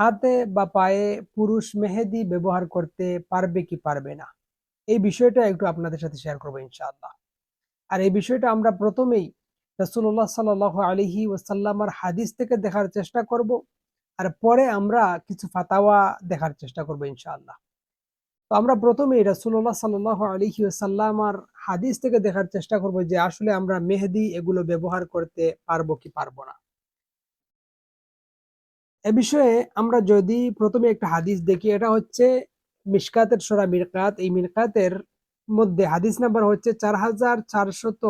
হাতে বা পায়ে পুরুষ মেহেদি ব্যবহার করতে পারবে কি পারবে না? এই বিষয়টা একটু আপনাদের সাথে শেয়ার করব ইনশাআল্লাহ। আর এই বিষয়টা আমরা প্রথমেই রসুল্লাহ সাল আলহি ওসাল্লামার হাদিস থেকে দেখার চেষ্টা করব। আর পরে আমরা কিছু ফাতাওয়া দেখার চেষ্টা করব ইনশাআল্লাহ। তো আমরা প্রথমেই রসুল্লাহ সাল আলহি ওসাল্লামার হাদিস থেকে দেখার চেষ্টা করব যে আসলে আমরা মেহেদি এগুলো ব্যবহার করতে পারব কি পারব না। এ বিষয়ে আমরা যদি প্রথমে একটা হাদিস দেখি, এটা হচ্ছে মিসকাতের সরা মিরকাত। এই মিরকাতের মধ্যে হাদিস নাম্বার হচ্ছে চার হাজার চারশত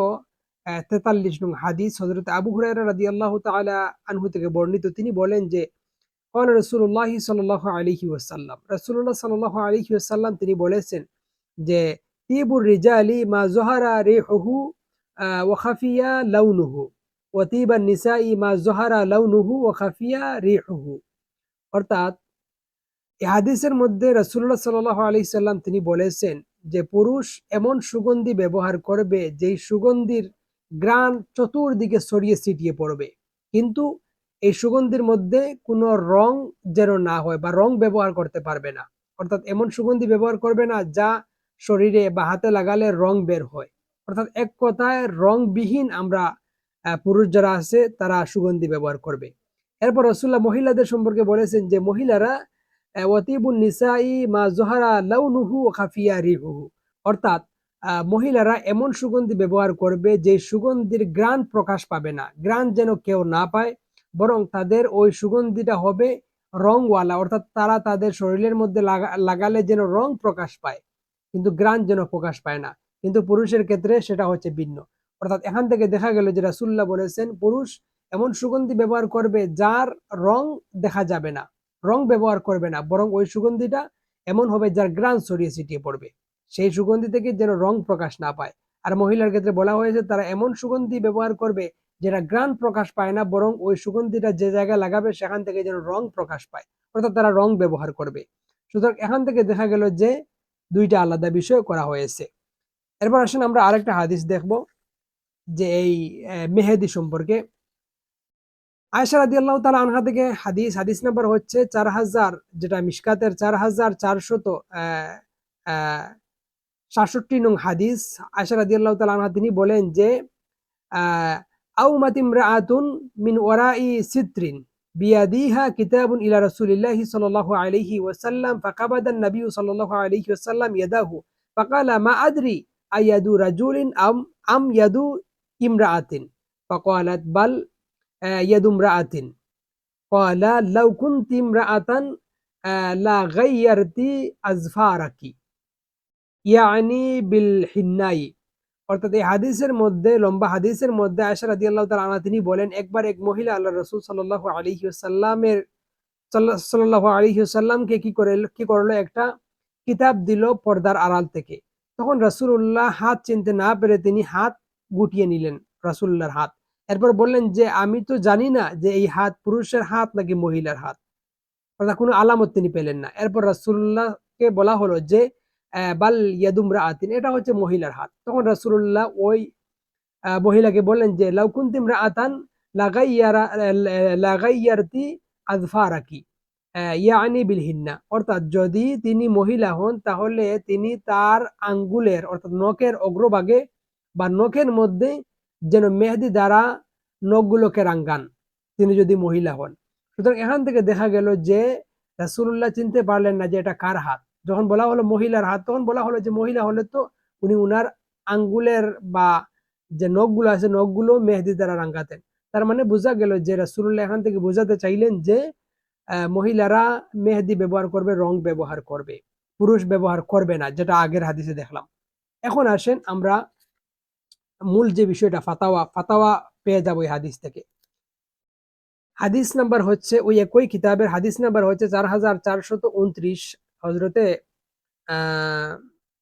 তেতাল্লিশ নং হাদিস। হজরত আবু হুরাইরা রাদি আল্লাহ তালা আনহু থেকে বর্ণিত। তিনি বলেন যে কল রসুল্লাহ সাল আলহি ওসাল্লাম রসুল্লাহ সাল আলহি ওসাল্লাম তিনি বলেছেন যে তিবুর রিজা আলী মা জোহারা রে হহু ওয়াখাফিয়া লাউনুহু। ওয়াতিবা নিসাই মা জোহারা লাউনুহু ও খাফিয়া রিহুহু অর্থাৎ এ হাদিসের মধ্যে রসুল্লাহ সাল আলি সাল্লাম তিনি বলেছেন যে, পুরুষ এমন সুগন্ধি ব্যবহার করবে যেই সুগন্ধির গ্রান চতুর্দিকে ছড়িয়ে ছিটিয়ে পড়বে। কিন্তু এই সুগন্ধির মধ্যে কোনো রং যেন না হয় বা রং ব্যবহার করতে পারবে না। অর্থাৎ, এমন সুগন্ধি ব্যবহার করবে না যা শরীরে বা হাতে লাগালে রং বের হয়। অর্থাৎ, এক কথায় রংবিহীন আমরা পুরুষ যারা আছে, তারা সুগন্ধি ব্যবহার করবে। এরপর রসুল্লাহ মহিলাদের সম্পর্কে বলেছেন যে, মহিলারা নিসাই মা জোহারা লাউনুহু খাফিয়া অর্থাৎ মহিলারা এমন সুগন্ধি ব্যবহার করবে যে, সুগন্ধির গ্রান প্রকাশ পাবে না। গ্রান যেন কেউ না পায়, বরং তাদের ওই সুগন্ধিটা হবে রংওয়ালা। অর্থাৎ তারা তাদের শরীরের মধ্যে লাগালে যেন রং প্রকাশ পায়, কিন্তু গ্রান যেন প্রকাশ পায় না। কিন্তু পুরুষের ক্ষেত্রে সেটা হচ্ছে ভিন্ন। অর্থাৎ এখান থেকে দেখা গেল যে রাসুল্লাহ বলেছেন, পুরুষ এমন সুগন্ধি ব্যবহার করবে যার রং দেখা যাবে না, রং ব্যবহার করবে না, বরং ওই সুগন্ধিটা এমন হবে যার গ্রান ছড়িয়ে ছিটিয়ে পড়বে। সেই সুগন্ধি থেকে যেন রং প্রকাশ না পায়। আর মহিলার ক্ষেত্রে বলা হয়েছে, তারা এমন সুগন্ধি ব্যবহার করবে যেটা গ্রান প্রকাশ পায় না, বরং ওই সুগন্ধিটা যে জায়গায় লাগাবে সেখান থেকে যেন রং প্রকাশ পায়। অর্থাৎ তারা রং ব্যবহার করবে। সুতরাং এখান থেকে দেখা গেল যে দুইটা আলাদা বিষয় করা হয়েছে। এরপর আসেন আমরা আরেকটা হাদিস দেখব। যে এই মেহেদি সম্পর্কে আয়সা রাদি আল্লাহ তালা আনহা থেকে হাদিস হাদিস নাম্বার হচ্ছে চার হাজার যেটা মিসকাতের চার হাজার চারশত সাতষট্টি নং হাদিস আয়সা রাদি আল্লাহ তালা আনহা তিনি বলেন যে আউ মাতিম রাআতুন মিন ওরাই সিত্রিন বিয়াদিহা কিতাবুন ইলা রাসূলিল্লাহি সাল্লাল্লাহু আলাইহি ওয়াসাল্লাম ফাকাবাদা النبي صلى الله عليه وسلم يده فقال ما أدري أيدو رجل أم أم يدو امرأة فقالت بل يد امرأة قال لو كنت امرأة لا غيرت أزفارك يعني بالحناي অর্থাৎ এই হাদিসের মধ্যে লম্বা হাদিসের মধ্যে আয়সা রাদি আল্লাহ তালা তিনি বলেন একবার এক মহিলা আল্লাহ রসুল সাল্লাহ আলিহাসাল্লামের সাল্লাহ আলিহাসাল্লামকে কি করে কি করলো একটা কিতাব দিল পর্দার আড়াল থেকে তখন রাসুল্লাহ হাত চিনতে না পেরে তিনি হাত গুটিয়ে নিলেন রাসুল্লাহর হাত। এরপর বললেন যে, আমি তো জানি না যে এই হাত পুরুষের হাত নাকি মহিলার হাত। অর্থাৎ কোনো আলামত তিনি পেলেন না। এরপর রাসুল্লাহকে বলা হলো যে বাল ইয়াদুমরা আতিন এটা হচ্ছে মহিলার হাত। তখন রাসুল্লাহ ওই মহিলাকে বললেন যে লাউকুন্তিমরা আতান লাগাইয়ারা, লাগাইয়ারতি আজফারাকি ইয়ানি বিলহিন্না। অর্থাৎ যদি তিনি মহিলা হন, তাহলে তিনি তার আঙ্গুলের, অর্থাৎ নখের অগ্রভাগে বা নখের মধ্যে যেন মেহেদি দ্বারা নখগুলোকে রাঙ্গান তিনি যদি মহিলা হন। সুতরাং এখান থেকে দেখা গেল যে রাসুল্লাহ চিনতে পারলেন না যে এটা কার হাত। যখন বলা হলো মহিলার হাত, তখন বলা হলো যে মহিলা হলে তো উনি উনার আঙ্গুলের বা যে নখগুলো আছে, নখগুলো মেহেদি দ্বারা রাঙ্গাতেন। তার মানে বোঝা গেল যে রাসুল্লাহ এখান থেকে বোঝাতে চাইলেন যে মহিলারা মেহেদি ব্যবহার করবে, রং ব্যবহার করবে, পুরুষ ব্যবহার করবে না, যেটা আগের হাদিসে দেখলাম। এখন আসেন আমরা মূল যে বিষয়টা, ফাতাওয়া ফাতাওয়া পেয়ে যাব এই হাদিস থেকে। হাদিস নাম্বার হচ্ছে, ওই একই কিতাবের হাদিস নাম্বার হচ্ছে চার হাজার চারশত উনত্রিশ। হজরতে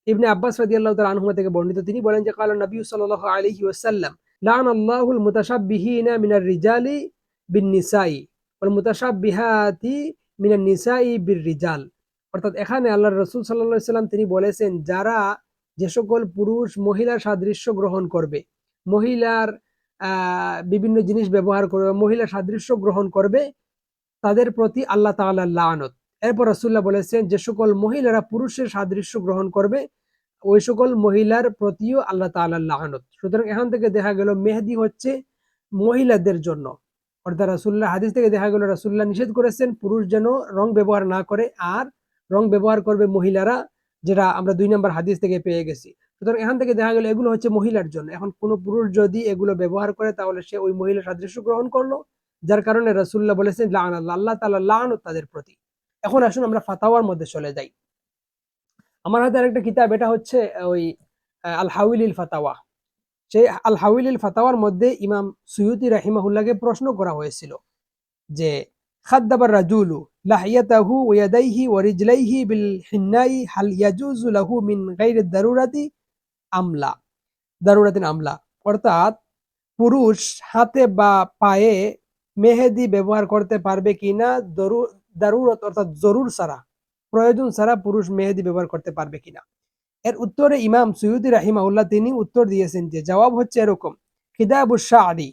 ইবনে আব্বাস রাদি আল্লাহ তাল আনহুমা থেকে বর্ণিত, তিনি বলেন যে, কাল নবী সাল আলহি ওসাল্লাম লান আল্লাহুল মুতাসাব্বিহিনা মিনার রিজালি বিন নিসাই ওল মুতাসাব্বিহাতি মিনার নিসাই বির রিজাল অর্থাৎ এখানে আল্লাহ রসুল সাল্লাহ সাল্লাম তিনি বলেছেন, যারা যে সকল পুরুষ মহিলার সাদৃশ্য গ্রহণ করবে, মহিলার বিভিন্ন জিনিস ব্যবহার করবে মহিলার সাদৃশ্য গ্রহণ করবে, তাদের প্রতি আল্লাহ তাআলা লানত। এরপর রসুল্লাহ বলেছেন, যে সকল মহিলারা পুরুষের সাদৃশ্য গ্রহণ করবে, ওই সকল মহিলার প্রতিও আল্লাহ তাআলা লানত। সুতরাং এখান থেকে দেখা গেল মেহেদি হচ্ছে মহিলাদের জন্য। অর্থাৎ রাসূলুল্লাহ, হাদিস থেকে দেখা গেল রাসূলুল্লাহ নিষেধ করেছেন, পুরুষ যেন রং ব্যবহার না করে, আর রং ব্যবহার করবে মহিলারা যেটা আমরা দুই নম্বর হাদিস থেকে পেয়ে গেছি। সুতরাং এখান থেকে দেখা গেল এগুলো হচ্ছে মহিলার জন্য। এখন কোনো পুরুষ যদি এগুলো ব্যবহার করে, তাহলে সে ওই মহিলার সাদৃশ্য গ্রহণ করল, যার কারণে রাসূলুল্লাহ বলেছেন লান আল্লাহ তাআলা লানত তাদের প্রতি। এখন আসুন আমরা ফাতাওয়ার মধ্যে চলে যাই। আমার হাতে আরেকটা কিতাব, এটা হচ্ছে ওই আল হাউলিল ফাতাওয়া। সেই আল হাউলিল ফাতাওয়ার মধ্যে ইমাম সুয়ুতি রাহিমাহুল্লাহকে প্রশ্ন করা হয়েছিল যে, খাদ্দাবার রাজুলু অর্থাৎ পুরুষ হাতে বা পায়ে মেহেদি ব্যবহার করতে পারবে কিনা, দরু, দারুরত অর্থাৎ জরুর ছাড়া প্রয়োজন ছাড়া পুরুষ মেহেদি ব্যবহার করতে পারবে কিনা। এর উত্তরে ইমাম সৈয়দি রাহিমাউল্লাহ তিনি উত্তর দিয়েছেন যে, জবাব হচ্ছে এরকম খিদাবু শাহরি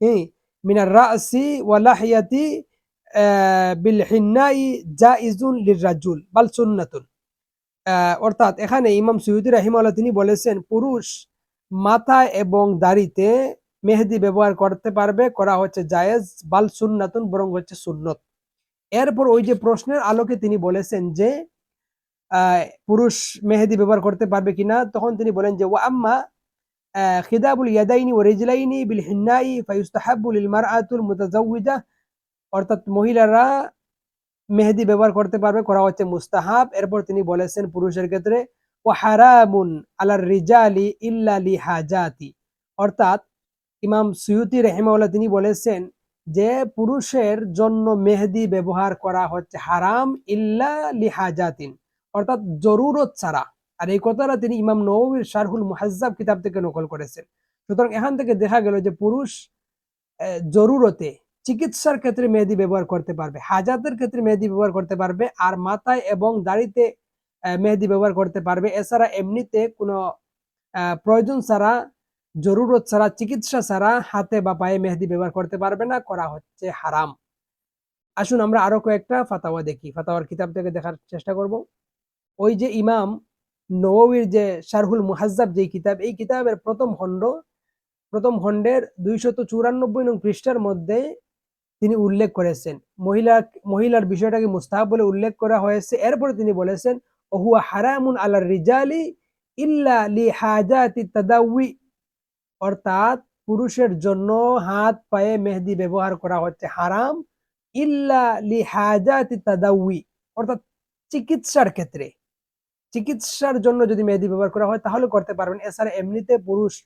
হ্যাঁ মিনার রাসি ওয়া লাহিয়াতি আহ, বিল হিন্নাই জাইজুন লিররাজুল বাল সুন্নাতুন। অর্থাৎ এখানে ইমাম সৈয়দি রাহিমাউল্লাহ তিনি বলেছেন পুরুষ মাথা এবং দাড়িতে মেহেদি ব্যবহার করতে পারবে করা হচ্ছে জায়েজ বাল সুন্নাতুন বরং হচ্ছে সুন্নত। এরপর ওই যে প্রশ্নের আলোকে তিনি বলেছেন যে পুরুষ মেহেদি ব্যবহার করতে পারবে কিনা তখন তিনি বলেন যে ওয়া আম্মা খিদাবুল ইয়াদাইনি ও রিজলাইনি বিল হিন্নাই ফায়ুস্তাহাব্বু লিল মারআতুল মুতাজাওয়িজা অর্থাৎ মহিলারা মেহেদি ব্যবহার করতে পারবে, করা হচ্ছে মুস্তাহাব। এরপর তিনি বলেছেন পুরুষের ক্ষেত্রে ও হারামুন আলার রিজালি ইল্লা লি হাজাতি। অর্থাৎ ইমাম সুয়ুতি রহিমাউল্লাহ তিনি বলেছেন যে, পুরুষের জন্য মেহেদি ব্যবহার করা হচ্ছে হারাম ইল্লা হাজাতিন। অর্থাৎ জরুরত ছাড়া। আর এই কথাটা তিনি ইমাম নবীর শারহুল মুহাজ্জাব কিতাব থেকে নকল করেছেন। সুতরাং এখান থেকে দেখা গেল যে পুরুষ জরুরতে চিকিৎসার ক্ষেত্রে মেহেদি ব্যবহার করতে পারবে, হাজাতের ক্ষেত্রে মেহেদি ব্যবহার করতে পারবে, আর মাথায় এবং দাড়িতে মেহেদি ব্যবহার করতে পারবে। এছাড়া এমনিতে কোনো প্রয়োজন ছাড়া, জরুরত ছাড়া, চিকিৎসা ছাড়া হাতে বা পায়ে মেহেদি ব্যবহার করতে পারবে না, করা হচ্ছে হারাম। আসুন আমরা আরও কয়েকটা ফাতাওয়া দেখি। ফাতাওয়ার কিতাব থেকে দেখার চেষ্টা করব। ওই যে ইমাম নববীর যে শারহুল মুহাজ্জাব যে কিতাব এই কিতাবের প্রথম খণ্ড, প্রথম খণ্ডের দুইশত চুরানব্বই নং পৃষ্ঠার মধ্যে তিনি উল্লেখ করেছেন। মহিলা, মহিলার বিষয়টাকে মুস্তাহাব বলে উল্লেখ করা হয়েছে। এরপরে তিনি বলেছেন, ওহুয়া হারামুন আলার রিজালি ইল্লা লি হাজাতি তাদাউই। অর্থাৎ পুরুষের জন্য হাত, পায়ে মেহেদি ব্যবহার করা হচ্ছে হারাম। ইল্লা লি হাজাতি তাদাউই। অর্থাৎ চিকিৎসার ক্ষেত্রে। চিকিৎসার জন্য যদি মেহেদি ব্যবহার করা হয়, তাহলে করতে পারবেন। এছাড়া এমনিতে পুরুষ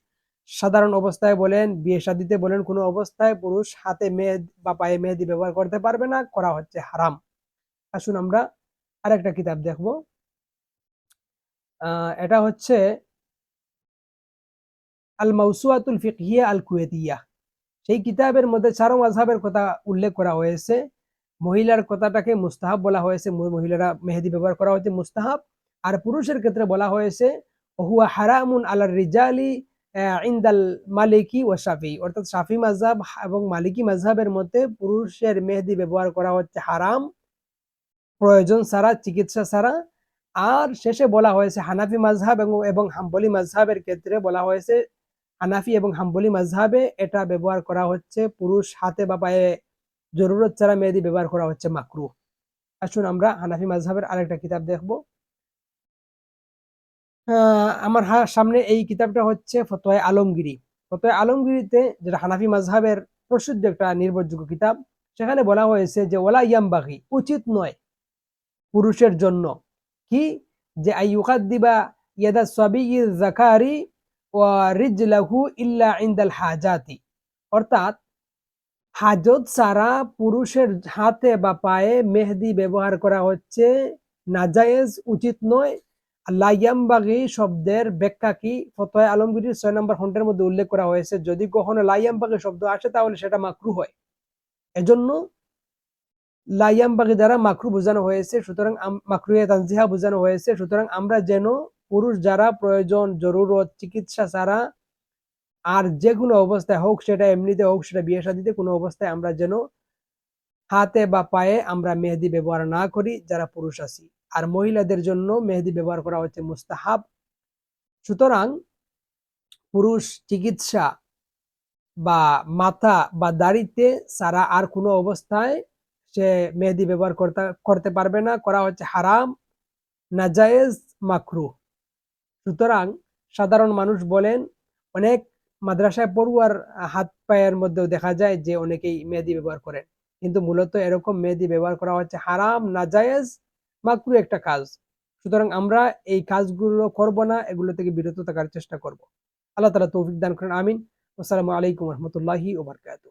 সাধারণ অবস্থায় বলেন, বিয়ে শাদিতে বলেন, কোনো অবস্থায় পুরুষ হাতে মেহেদ বা পায়ে মেহেদি ব্যবহার করতে পারবে না, করা হচ্ছে হারাম। আসুন আমরা আরেকটা কিতাব দেখব। এটা হচ্ছে আল মাউসুয়াতুল ফিকহিয়া আল কুয়েতিয়া সেই কিতাবের মধ্যে চারো মাযহাবের কথা উল্লেখ করা হয়েছে। মহিলার কথাটাকে মুস্তাহাব বলা হয়েছে মহিলারা মেহেদি ব্যবহার করা হয়েছে মুস্তাহাব। আর পুরুষের ক্ষেত্রে বলা হয়েছে হুয়া হারামুন আলার রিজালি ইনদাল মালিকি ও শাফি। অর্থাৎ শাফি মাযহাব এবং মালিকি মাযহাবের মধ্যে পুরুষের মেহেদি ব্যবহার করা হচ্ছে হারাম, প্রয়োজন ছাড়া, চিকিৎসা ছাড়া। আর শেষে বলা হয়েছে হানাফি মাযহাব এবং হাম্বলি মাযহাবের ক্ষেত্রে বলা হয়েছে হানাফি এবং হাম্বলি মাযহাবে এটা ব্যবহার করা হচ্ছে পুরুষ হাতে বা পায়ে জরুরত ছাড়া মেহেদি ব্যবহার করা হচ্ছে মাকরু আসুন আমরা হানাফি মাযহাবের আরেকটা কিতাব দেখব। আমার সামনে এই কিতাবটা হচ্ছে ফতোয়া আলমগিরি। ফতোয়া আলমগিরিতে যেটা হানাফি মাযহাবের প্রসিদ্ধ একটা নির্ভরযোগ্য কিতাব, সেখানে বলা হয়েছে যে ওলা ইয়ামবাগি, উচিত নয় পুরুষের জন্য। কি? যে আইয়ুকাদ্দিবা ইয়াদা সাবি জাকারি ওয়া রিজলাহু ইল্লা ইন্দাল হাজাতি। অর্থাৎ, হাজত সারা পুরুষের হাতে বা পায়ে মেহেদি ব্যবহার করা হচ্ছে নাজায়েজ, উচিত নয় লাইয়ামবাগি শব্দের ব্যাখ্যা কি? ফতোয়া আলমগীরের ছয় নম্বর খণ্ডের মধ্যে উল্লেখ করা হয়েছে, যদি কখনো লাইয়ামবাগি শব্দ আসে তাহলে সেটা মাকরু হয়। এজন্য লাইয়ামবাগি দ্বারা মাকরু বোঝানো হয়েছে, সুতরাং মাকরুয়ে তানজিহা বোঝানো হয়েছে, সুতরাং আমরা যেন পুরুষ যারা প্রয়োজন, জরুরত, চিকিৎসা ছাড়া আর যে কোনো অবস্থায় হোক, সেটা এমনিতে হোক, সেটা বিয়ে শাদিতে কোনো অবস্থায় আমরা যেন হাতে বা পায়ে আমরা মেহেদি ব্যবহার না করি, যারা পুরুষ আছি। আর মহিলাদের জন্য মেহেদি ব্যবহার করা হচ্ছে মুস্তাহাব। সুতরাং পুরুষ চিকিৎসা বা মাথা বা দাড়িতে সারা আর কোনো অবস্থায় সে মেহেদি ব্যবহার করতে করতে পারবে না। করা হচ্ছে হারাম, নাজায়েজ, মাকরু। সুতরাং সাধারণ মানুষ বলেন, অনেক মাদ্রাসায় পড়ুয়ার হাত পায়ের মধ্যেও দেখা যায় যে অনেকেই মেহেদি ব্যবহার করেন। কিন্তু মূলত এরকম মেহেদি ব্যবহার করা হচ্ছে হারাম, নাজায়েজ মাকরু একটা কাজ। সুতরাং আমরা এই কাজগুলো করব না, এগুলো থেকে বিরত থাকার চেষ্টা করব। আল্লাহ তালা তৌফিক দান করেন, আমিন। আসসালামু আলাইকুম রহমতুল্লাহি ওবরকাত